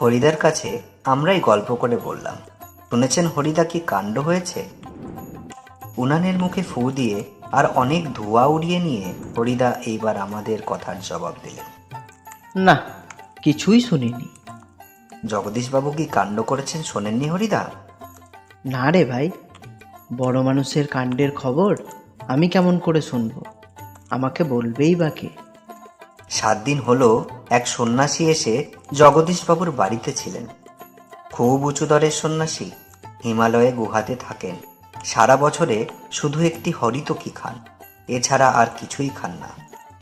হরিদার কাছে আমরাই গল্প করে বললাম। শুনেছেন হরিদা কি কাণ্ড হয়েছে? উনানের মুখে ফু দিয়ে আর অনেক ধোঁয়া উড়িয়ে নিয়ে হরিদা এইবার আমাদের কথার জবাব দিলেন না কিছুই শুনিনি। জগদীশবাবু কি কাণ্ড করেছেন শোনেননি হরিদা? না রে ভাই বড় মানুষের কাণ্ডের খবর আমি কেমন করে শুনব? আমাকে বলবেই বা কে? সাত দিন হলো এক সন্ন্যাসী এসে জগদীশবাবুর বাড়িতে ছিলেন। খুব উঁচু দরের সন্ন্যাসী হিমালয়ে গুহাতে থাকেন। সারা বছরে শুধু একটি হরিতকি খান এছাড়া আর কিছুই খান না।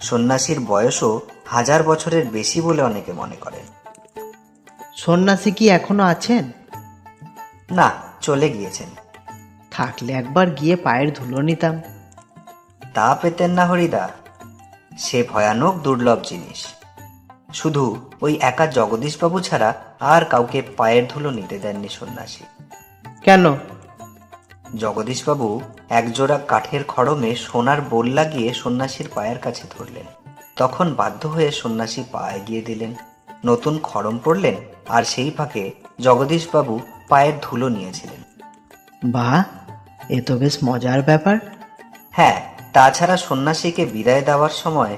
সন্ন্যাসীর বয়সও হাজার বছরের বেশি বলে অনেকে মনে করেন। সন্ন্যাসী কি এখনও আছেন? না চলে গিয়েছেন। থাকলে একবার গিয়ে পায়ের ধুলো নিতাম। তা পেতেন না হরিদা সে ভয়ানক দুর্লভ জিনিস। শুধু ওই একা জগদীশবাবু ছাড়া আর কাউকে পায়ের ধুলো নিতে দেননি সন্ন্যাসী। কেন? জগদীশবাবু একজোড়া কাঠের খড়মে সোনার বোল লাগিয়ে সন্ন্যাসীর পায়ের কাছে ধরলেন। তখন বাধ্য হয়ে সন্ন্যাসী পা এগিয়ে দিলেন। নতুন খড়ম পড়লেন আর সেই ফাঁকে জগদীশবাবু পায়ের ধুলো নিয়েছিলেন। বাহ এ তো বেশ মজার ব্যাপার। হ্যাঁ তাছাড়া সন্ন্যাসীকে বিদায় দেওয়ার সময়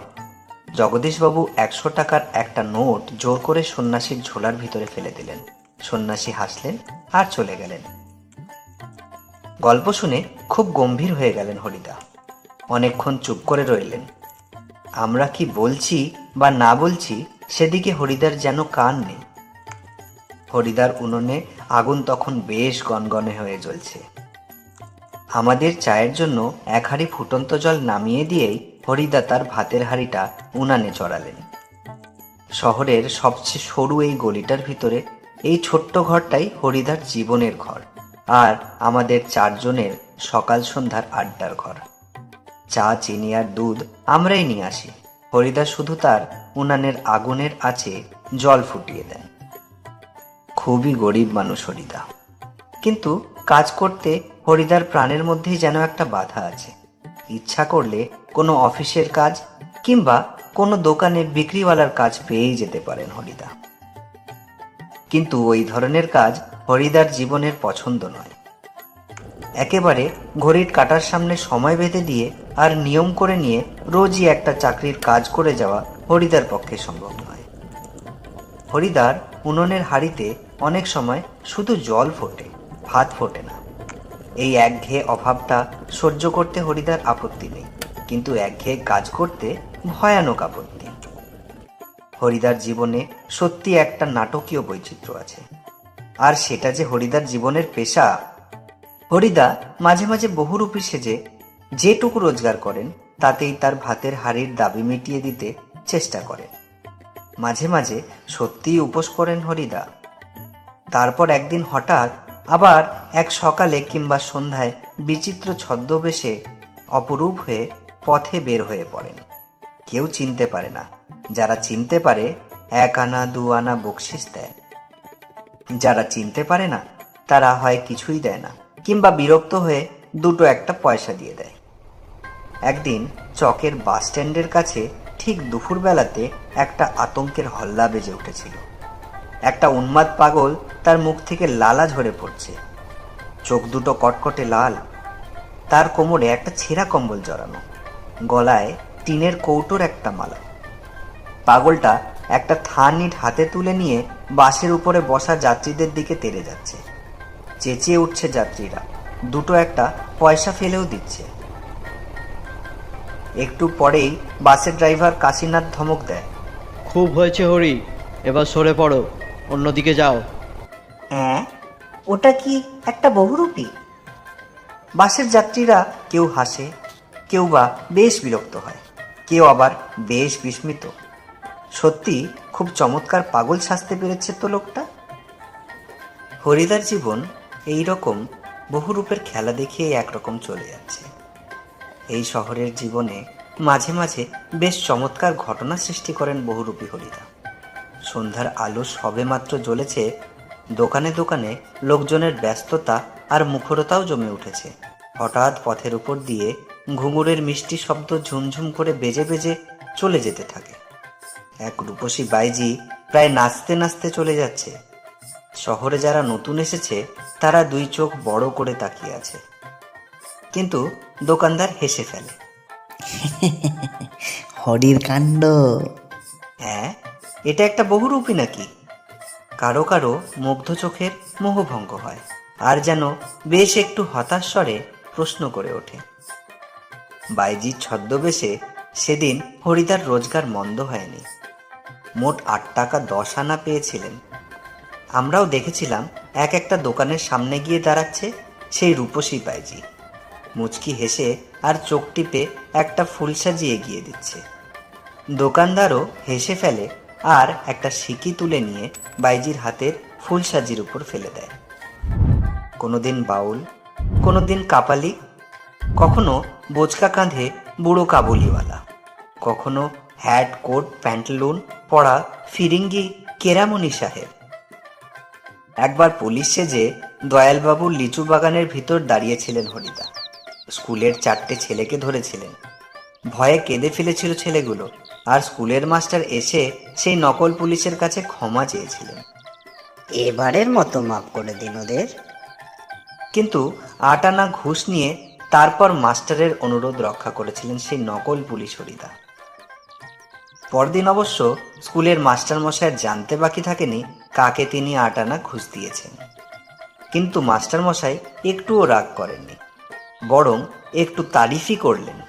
জগদীশবাবু একশো টাকার একটা নোট জোর করে সন্ন্যাসীর ঝোলার ভিতরে ফেলে দিলেন। সন্ন্যাসী হাসলেন আর চলে গেলেন। গল্প শুনে খুব গম্ভীর হয়ে গেলেন হরিদা। অনেকক্ষণ চুপ করে রইলেন। আমরা কি বলছি বা না বলছি সেদিকে হরিদার যেন কান নেই। হরিদার উনুনে আগুন তখন বেশ গনগনে হয়ে জ্বলছে। আমাদের চায়ের জন্য এক হাঁড়ি ফুটন্ত জল নামিয়ে দিয়েই হরিদা তার ভাতের হাঁড়িটা উনানে চড়ালেন। শহরের সবচেয়ে সরু এই গলিটার ভিতরে এই ছোট্ট ঘরটাই হরিদার জীবনের ঘর আর আমাদের চারজনের সকাল সন্ধ্যার আড্ডার ঘর। চা, চিনি আর দুধ আমরাই নিয়ে আসি। হরিদা শুধু তার উনানের আগুনের আছে জল ফুটিয়ে দেন। খুবই গরিব মানুষ হরিদা। কিন্তু কাজ করতে হরিদার প্রাণের মধ্যেই যেন একটা বাধা আছে। ইচ্ছা করলে কোনো অফিসের কাজ কিংবা কোনো দোকানে বিক্রিওয়ালার কাজ পেয়েই যেতে পারেন হরিদা। কিন্তু ওই ধরনের কাজ হরিদার জীবনের পছন্দ নয়। একেবারে ঘড়ির কাটার সামনে সময় বেঁধে দিয়ে আর নিয়ম করে নিয়ে রোজই একটা চাকরির কাজ করে যাওয়া হরিদার পক্ষে সম্ভব নয়। হরিদার উনুনের হাড়িতে অনেক সময় শুধু জল ফোটে। ভাত ফোটে না। এই একঘেয়ে অভাবটা সহ্য করতে হরিদার আপত্তি নেই, কিন্তু একঘেয়ে কাজ করতে ভয়ানক আপত্তি। হরিদার জীবনে সত্যি একটা নাটকীয় বৈচিত্র্য আছে। আর সেটা যে হরিদার জীবনের পেশা, হরিদা মাঝে মাঝে বহুরূপী সেজে যেটুকু রোজগার করেন, তাতেই তার ভাতের হাড়ির দাবি মিটিয়ে দিতে চেষ্টা করেন মাঝে মাঝে সত্যিই উপোস করেন হরিদা। তারপর একদিন হঠাৎ আবার এক সকালে কিংবা সন্ধ্যায় বিচিত্র ছদ্মবেশে অপরূপ হয়ে পথে বের হয়ে পড়েন। কেউ চিনতে পারে না। যারা চিনতে পারে, এক আনা, দু আনা বকশিস দেয়। যারা চিনতে পারে না, তারা হয় কিছুই দেয় না, কিংবা বিরক্ত হয়ে দুটো একটা পয়সা দিয়ে দেয়। একদিন চকের বাস স্ট্যান্ডের কাছে ঠিক দুপুরবেলাতে একটা আতঙ্কের হল্লা বেজে উঠেছিল। একটা উন্মাদ পাগল তার মুখ থেকে লালা ঝরে পড়ছে। চোখ দুটো কটকটে লাল। তার কোমরে একটা ছেঁড়া কম্বল জড়ানো। গলায় টিনের কৌটোর একটা মালা। পাগলটা একটা থান ইট হাতে তুলে নিয়ে বাসের উপরে বসা যাত্রীদের দিকে তেড়ে যাচ্ছে। চেঁচিয়ে উঠছে যাত্রীরা। দুটো একটা পয়সা ফেলেও দিচ্ছে। একটু পরেই বাসের ড্রাইভার কাশীনাথ ধমক দেয়। খুব হয়েছে হরি, এবার সরে পড়ো। অন্যদিকে যাও। হ্যাঁ ওটা কি একটা বহুরূপী? বাসের যাত্রীরা কেউ হাসে, কেউ বা বেশ বিরক্ত হয়, কেউ আবার বেশ বিস্মিত। সত্যি, খুব চমৎকার পাগল সাজতে পেরেছে তো লোকটা। হরিদার জীবন এই রকম বহুরূপের খেলা দেখিয়ে একরকম চলে যাচ্ছে। এই শহরের জীবনে মাঝে মাঝে বেশ চমৎকার ঘটনা সৃষ্টি করেন বহুরূপী হরিদা। সন্ধ্যার আলো সবেমাত্র জ্বলেছে, দোকানে দোকানে লোকজনের ব্যস্ততা আর মুখরতাও জমে উঠেছে। হঠাৎ পথের উপর দিয়ে ঘুঙুরের মিষ্টি শব্দ ঝুমঝুম করে বেজে বেজে চলে যেতে থাকে। এক রূপসী বাইজি প্রায় নাচতে নাচতে চলে যাচ্ছে। শহরে যারা নতুন এসেছে, তারা দুই চোখ বড় করে তাকিয়ে আছে। কিন্তু দোকানদার হেসে ফেলে। হরির কাণ্ড। এটা একটা বহুরূপী নাকি? কারও কারও মুগ্ধ চোখের মোহভঙ্গ হয়, আর যেন বেশ একটু হতাশ স্বরে প্রশ্ন করে ওঠে। বাইজির ছদ্মবেশে সেদিন হরিদার রোজগার মন্দ হয়নি। মোট আট টাকা দশ আনা পেয়েছিলেন। আমরাও দেখেছিলাম, এক একটা দোকানের সামনে গিয়ে দাঁড়াচ্ছে সেই রূপসী বাইজি। মুচকি হেসে আর চোখ টিপে একটা ফুল সাজিয়ে এগিয়ে দিচ্ছে। দোকানদারও হেসে ফেলে আর একটা সিকি তুলে নিয়ে বাইজির হাতের ফুল সাজির উপর ফেলে দেয়। কোনোদিন বাউল, কোনোদিন কাপালি, কখনো বোচকা কাঁধে বুড়ো কাবুলিওয়ালা, কখনো হ্যাট কোট, প্যান্টলুন পরা ফিরিঙ্গি কেরামণি সাহেব। একবার পুলিশ সেজে দয়ালবাবুর লিচু বাগানের ভিতর দাঁড়িয়েছিলেন হরিদা। স্কুলের চারটে ছেলেকে ধরেছিলেন। ভয়ে কেঁদে ফেলেছিল ছেলেগুলো। আর স্কুলের মাস্টার এসে সেই নকল পুলিশের কাছে ক্ষমা চেয়েছিলেন। এবারের মতো মাফ করে দিন ওদের। কিন্তু আট আনা ঘুষ নিয়ে তারপর মাস্টারের অনুরোধ রক্ষা করেছিলেন সেই নকল পুলিশ হরিদা। পরদিন অবশ্য স্কুলের মাস্টার মশাইয়ের জানতে বাকি থাকেনি কাকে তিনি আট আনা ঘুষ দিয়েছেন। কিন্তু মাস্টার মশাই একটুও রাগ করেননি বরং একটু তারিফই করলেন।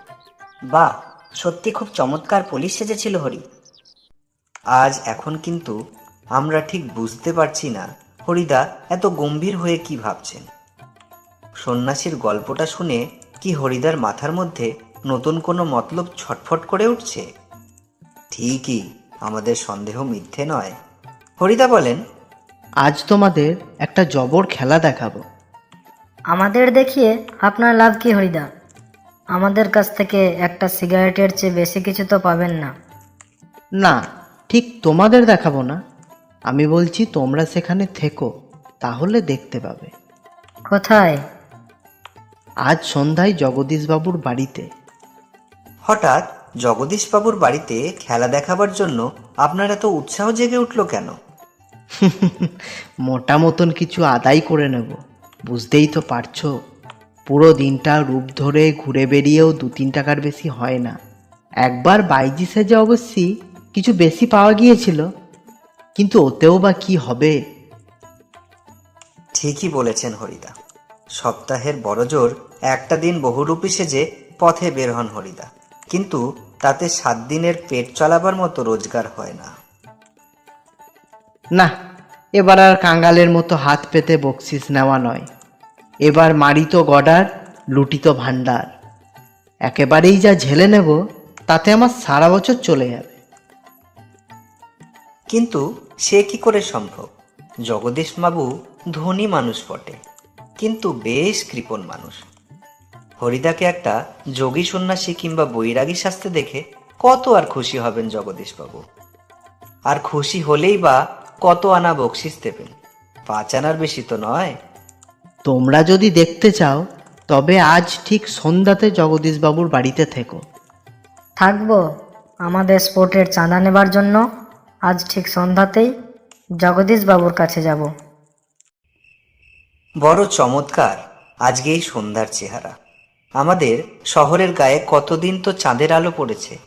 বাহ সত্যি খুব চমৎকার পুলিশ সেজেছিল হরি। আজ এখন কিন্তু আমরা ঠিক বুঝতে পারছি না হরিদা এত গম্ভীর হয়ে কি ভাবছেন। সন্ন্যাসীর গল্পটা শুনে কি হরিদার মাথার মধ্যে নতুন কোনো মতলব ছটফট করে উঠছে? ঠিকই আমাদের সন্দেহ মিথ্যে নয়। হরিদা বলেন আজ তোমাদের একটা জবর খেলা দেখাবো। আমাদের দেখিয়ে আপনার লাভ কি হরিদা? আমাদের কাছ থেকে একটা সিগারেটের চেয়ে বেশি কিছু তো পাবেন না। না ঠিক তোমাদের দেখাবো না। আমি বলছি তোমরা সেখানে থেকো তাহলে দেখতে পাবে। কোথায়? আজ সন্ধ্যায় জগদীশবাবুর বাড়িতে। হঠাৎ জগদীশবাবুর বাড়িতে খেলা দেখাবার জন্য আপনার এত উৎসাহ জেগে উঠল কেন? মোটা মতন কিছু আদায় করে নেব বুঝতেই তো পারছ। পুরো দিনটা রূপ ধরে ঘুরে বেরিয়েও দু তিন টাকার বেশি হয় না। একবার বাইজি সেজে অবশ্যই কিছু বেশি পাওয়া গিয়েছিল। কিন্তু ওতেও বা কি হবে? ঠিকই বলেছেন হরিদা। সপ্তাহের বড়জোর একটা দিন বহুরূপী সেজে পথে বের হন হরিদা। কিন্তু তাতে সাত দিনের পেট চলাবার মতো রোজগার হয় না। না এবার আর কাঙ্গালের মতো হাত পেতে বকশিস নেওয়া নয়। এবার মারিত গডার, লুটিত ভাণ্ডার। একেবারেই যা ঝেলে নেব, তাতে আমার সারা বছর চলে যাবে। কিন্তু সে কি করে সম্ভব? জগদীশবাবু ধনী মানুষ বটে, কিন্তু বেশ কৃপণ মানুষ। হরিদাকে একটা যোগী সন্ন্যাসী কিংবা বৈরাগী শাস্তে দেখে কত আর খুশি হবেন জগদীশবাবু। আর খুশি হলেই বা কত আনা বকশিস দেবেন, পাঁচ আনার বেশি তো নয়। তোমরা যদি দেখতে চাও তবে আজ ঠিক সন্ধ্যাতে জগদীশবাবুর বাড়িতে থেকো। থাকব। আমাদের স্পোর্টের চাঁদা নেবার জন্য আজ ঠিক সন্ধ্যাতেই জগদীশ বাবুর কাছে যাব। বড় চমৎকার আজকে এই সন্ধ্যার চেহারা। আমাদের শহরের গায়ে কতদিন তো চাঁদের আলো পড়েছে।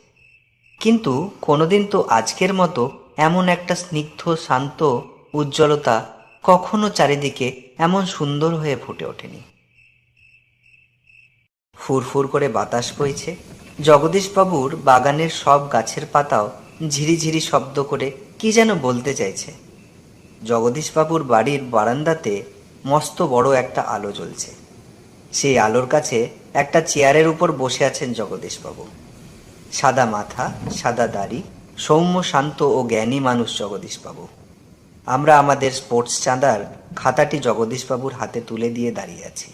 কিন্তু কোনোদিন তো আজকের মতো এমন একটা স্নিগ্ধ শান্ত উজ্জ্বলতা কখনো চারিদিকে এমন সুন্দর হয়ে ফুটে ওঠেনি। ফুরফুর করে বাতাস বইছে। জগদীশবাবুর বাগানের সব গাছের পাতাও ঝিরিঝিরি শব্দ করে কি যেন বলতে চাইছে। জগদীশবাবুর বাড়ির বারান্দাতে মস্ত বড় একটা আলো জ্বলছে। সেই আলোর কাছে একটা চেয়ারের উপর বসে আছেন জগদীশবাবু। সাদা মাথা, সাদা দাড়ি, সৌম্য শান্ত ও জ্ঞানী মানুষ জগদীশবাবু। আমরা আমাদের স্পোর্টস চাঁদার খাতাটি জগদীশবাবুর হাতে তুলে দিয়ে দাঁড়িয়ে আছি।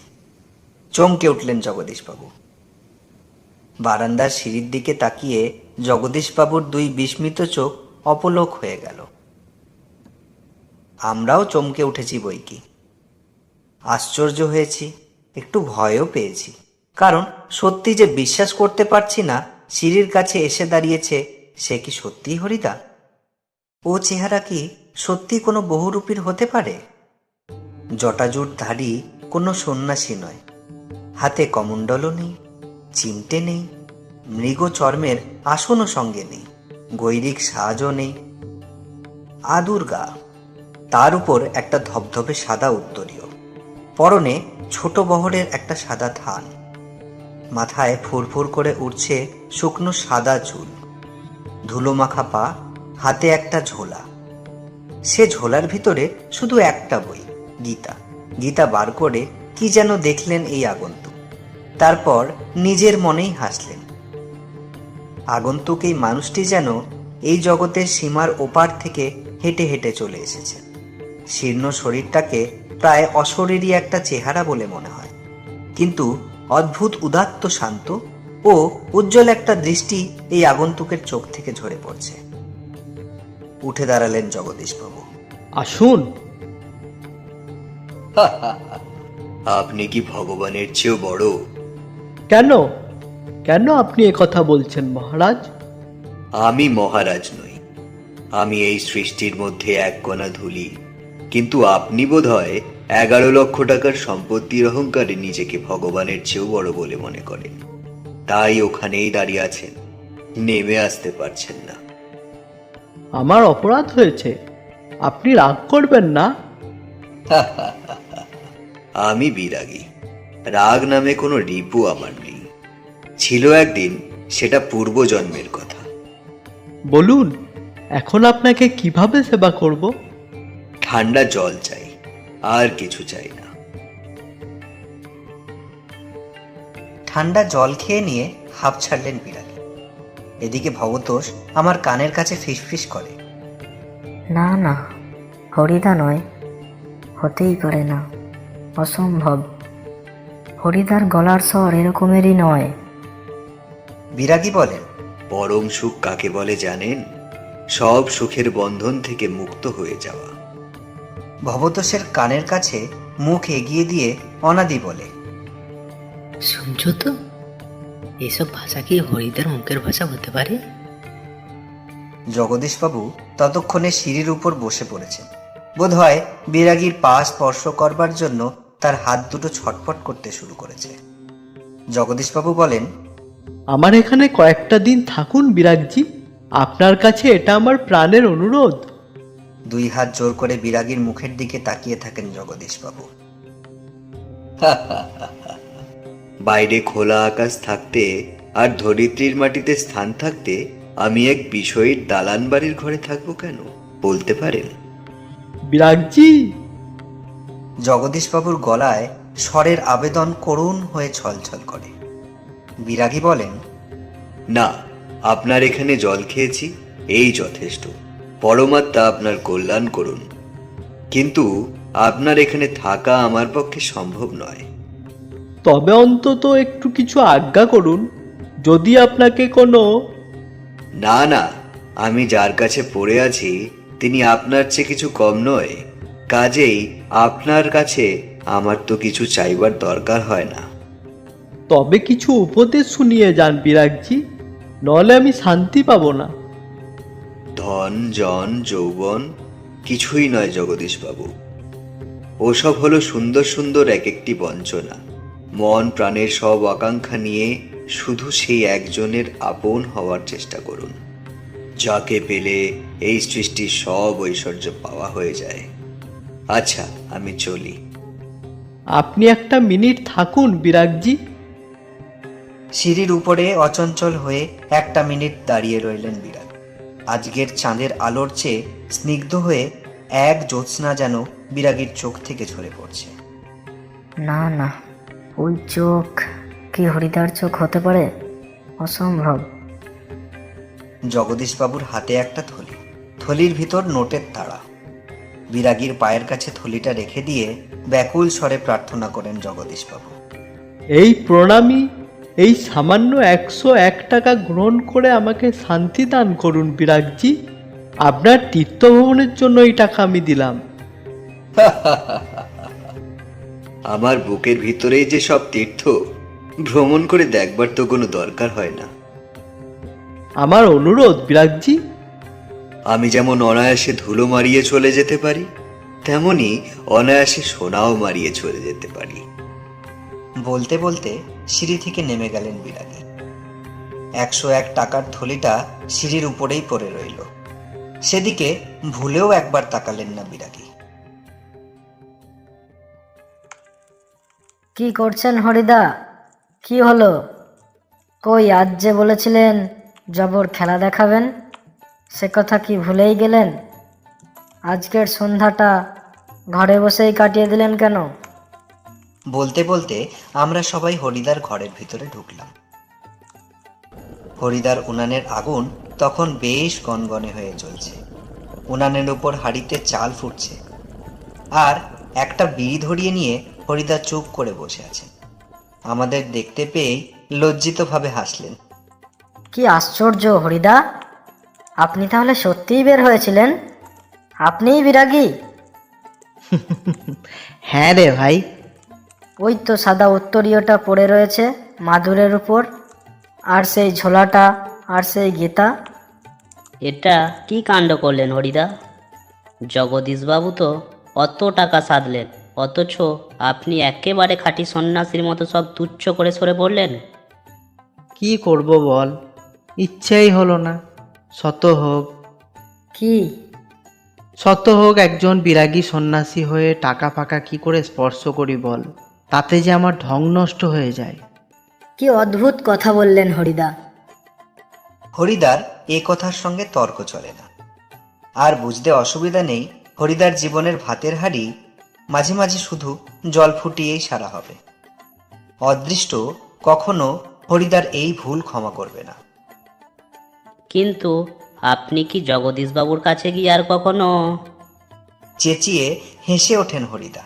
চমকে উঠলেন জগদীশবাবু। বারান্দার সিঁড়ির দিকে তাকিয়ে জগদীশবাবুর দুই বিস্মিত চোখ অপলোক হয়ে গেল। আমরাও চমকে উঠেছি বই কি। আশ্চর্য হয়েছি, একটু ভয়ও পেয়েছি। কারণ সত্যি যে বিশ্বাস করতে পারছি না, সিঁড়ির কাছে এসে দাঁড়িয়েছে, সে কি সত্যিই হরিদা? ও চেহারা কি সত্যি কোনো বহুরূপীর হতে পারে? জটাজুট জটাজুটধারী কোনো সন্ন্যাসী নয়। হাতে কমণ্ডলও নেই, চিমটে নেই মৃগ চর্মের আসনও সঙ্গে নেই, গৈরিক সাজও নেই। আদুর্গা তার উপর একটা ধবধবে সাদা উত্তরীয়, পরনে ছোট বহরের একটা সাদা থান। মাথায় ফুরফুর করে উঠছে শুকনো সাদা চুল। ধুলো মাখা পা, হাতে একটা ঝোলা। সে ঝোলার ভিতরে শুধু একটা বই, গীতা। গীতা বার করে কি যেন দেখলেন এই আগন্তুক। তারপর নিজের মনেই হাসলেন। আগন্তুক এই মানুষটি যেন এই জগতের সীমার ওপার থেকে হেঁটে হেঁটে চলে এসেছে। শীর্ণ শরীরটাকে প্রায় অশরীরই একটা চেহারা বলে মনে হয়। কিন্তু অদ্ভুত, উদাত্ত, শান্ত ও উজ্জ্বল একটা দৃষ্টি এই আগন্তুকের চোখ থেকে ঝরে পড়ছে। উঠে দাঁড়ালেন জগদীশবাবু আসুন। আপনি কি ভগবানের চেয়েও বড়? কেন? কেন আপনি কথা বলছেন মহারাজ? আমি মহারাজ নই। আমি এই সৃষ্টির মধ্যে এক কণা ধুলি। কিন্তু আপনি বোধ হয় এগারো লক্ষ টাকার সম্পত্তির অহংকারে নিজেকে ভগবানের চেয়েও বড় বলে মনে করেন। তাই ওখানেই দাঁড়িয়ে আছেন। নেমে আসতে পারছেন না। আমার অপরাধ হয়েছে। আপনি রাগ করবেন না। আমি বিরাগী। রাগ নামে কোনো রিপু আমার নেই। ছিল একদিন সেটা পূর্বজন্মের কথা। বলুন এখন আপনাকে কীভাবে সেবা করব? ঠান্ডা জল চাই আর কিছু চাই না। ঠান্ডা জল খেয়ে নিয়ে হাঁপ ছাড়লেন বিড়ালে এদিকে ভবতোষ আমার কানের কাছে ফিসফিস করে। না না হরিদা নয়। হতেই পারে না। অসম্ভব। হরিদার গলার স্বর এরকমেরই নয়। বিরাগী বলেন পরম সুখ কাকে বলে জানেন? সব সুখের বন্ধন থেকে মুক্ত হয়ে যাওয়া। ভবতোষের কানের কাছে মুখ এগিয়ে দিয়ে অনাদি বলে শুনছো তো? এসব ভাষা কি হরিদের মুখের ভাষা হতে পারে? জগদীশবাবু ততক্ষণে সিঁড়ির উপর বসে পড়েছেন। বোধহয় বিরাগীর পা স্পর্শ করবার জন্য তার হাত দুটো ছটফট করতে শুরু করেছে। জগদীশবাবু বলেন আমার এখানে কয়েকটা দিন থাকুন বিরাগজি আপনার কাছে এটা আমার প্রাণের অনুরোধ। দুই হাত জোর করে বিরাগীর মুখের দিকে তাকিয়ে থাকেন জগদীশবাবু। বাইরে খোলা আকাশ থাকতে আর ধরিত্রীর মাটিতে স্থান থাকতে আমি এক বিষয়ের দালান বাড়ির ঘরে থাকব কেন? বলতে পারেন। বিরাগজি! জগদীশবাবুর গলায় স্বরের আবেদন করুণ হয়ে ছলছল করে। বিরাগী বলেন না আপনার এখানে জল খেয়েছি এই যথেষ্ট। পরমাত্মা আপনার কল্যাণ করুন। কিন্তু আপনার এখানে থাকা আমার পক্ষে সম্ভব নয়। তবে অন্তত একটু কিছু আজ্ঞা করুন। যদি আপনাকে কোনো না না আমি যার কাছে পড়ে আছি তিনি আপনার চেয়ে কিছু কম নয়। কাজেই আপনার কাছে আমার তো কিছু চাইবার দরকার হয় না। তবে কিছু উপদেশ শুনিয়ে যান বিরাগজি নলে আমি শান্তি পাব না। ধন জন যৌবন কিছুই নয় জগদীশবাবু। ওসব হলো সুন্দর সুন্দর এক একটি বঞ্চনা। মন প্রাণের সব আকাঙ্ক্ষা নিয়ে শুধু সেই একজনের আপন হওয়ার চেষ্টা করুন। যাকে পেলে এই সৃষ্টির সব ঐশ্বর্য পাওয়া হয়ে যায়। আচ্ছা আমি চলি। আপনি একটা মিনিট থাকুন বিরাগজি। সিঁড়ির উপরে অচঞ্চল হয়ে একটা মিনিট দাঁড়িয়ে রইলেন বিরাগ। আজকের চাঁদের আলোর চেয়ে স্নিগ্ধ হয়ে এক জ্যোৎস্না যেন বিরাগীর চোখ থেকে ঝরে পড়ছে। না না। ওই চোখ কি হরিদার চোখ হতে পারে? অসম্ভব। জগদীশবাবুর হাতে একটা থলি থলির ভিতর নোটের তাড়া। বিরাগীর পায়ের কাছে থলিটা রেখে দিয়ে ব্যাকুল স্বরে প্রার্থনা করেন জগদীশবাবু। এই প্রণামী এই সামান্য একশো এক টাকা গ্রহণ করে আমাকে শান্তি দান করুন বিরাগজি। আপনার তীর্থভ্রমণের জন্য এই টাকা আমি দিলাম। আমার বুকের ভিতরেই যে সব তীর্থ ভ্রমণ করে দেখবার তো কোনো দরকার হয় না। আমার অনুরোধ বিরাগজি। আমি যেমন অনায়াসে ধুলো মারিয়ে চলে যেতে পারি তেমনি অনায়াসে সোনাও মারিয়ে চলে যেতে পারি। বলতে বলতে সিঁড়ি থেকে নেমে গেলেন বিরাগী। একশো এক টাকার থলিটা সিঁড়ির উপরেই পড়ে রইল। সেদিকে ভুলেও একবার তাকালেন না বিরাগী। কি করছেন হরিদা? কি হলো? কই আজ যে বলেছিলেন জবর খেলা দেখাবেন, সে কথা কি ভুলেই গেলেন? আজকের সন্ধ্যাটা ঘরে বসেই কাটিয়ে দিলেন কেন? বলতে বলতে আমরা সবাই হরিদার ঘরের ভিতরে ঢুকলাম। হরিদার উনানের আগুন তখন বেশ গনগনে হয়ে জ্বলছে। উনানের উপর হাড়িতে চাল ফুটছে। আর একটা বিড়ি ধরিয়ে নিয়ে হরিদা চুপ করে বসে আছেন আমাদের দেখতে পেয়েই লজ্জিতভাবে হাসলেন। কি আশ্চর্য হরিদা আপনি তাহলে সত্যিই বের হয়েছিলেন? আপনিই বিরাগী? হ্যাঁ রে ভাই। ওই তো সাদা উত্তরীয়টা পড়ে রয়েছে মাদুরের উপর। আর সেই ঝোলাটা আর সেই গীতা। এটা কি কাণ্ড করলেন হরিদা জগদীশবাবু তো অত টাকা সাধলেন। অথচ আপনি একেবারে খাঁটি সন্ন্যাসীর মতো সব তুচ্ছ করে সরে পড়লেন। কি করব বল? ইচ্ছেই হলো না। শত হোক। কি? শত হোক একজন বিরাগী সন্ন্যাসী হয়ে টাকা ফাঁকা কি করে স্পর্শ করি বল? তাতে যে আমার ঢং নষ্ট হয়ে যায়। কি অদ্ভুত কথা বললেন হরিদা। হরিদার এ কথার সঙ্গে তর্ক চলে না। আর বুঝতে অসুবিধা নেই হরিদার জীবনের ভাতের হাড়ি মাঝে মাঝে শুধু জল ফুটিয়েই সারা হবে। অদৃষ্ট কখনো হরিদার এই ভুল ক্ষমা করবে না। কিন্তু আপনি কি জগদীশবাবুর কাছে গিয়ে আর কখনো? চেঁচিয়ে হেসে ওঠেন হরিদা।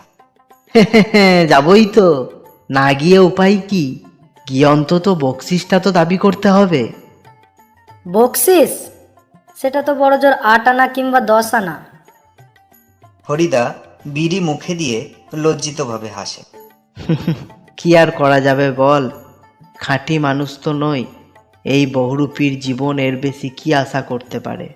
যাবই তো। না গিয়ে উপায় কি? গিয়ে অন্তত বকশিসটা তো দাবি করতে হবে। বকশিস? সেটা তো বড় জোর আট আনা কিংবা দশ আনা। হরিদা বিড়ি মুখে দিয়ে লজ্জিতভাবে হাসে। কি আর করা যাবে বল? খাঁটি মানুষ তো নই। এই বহুরূপীর জীবন এর বেশি কি আশা করতে পারে?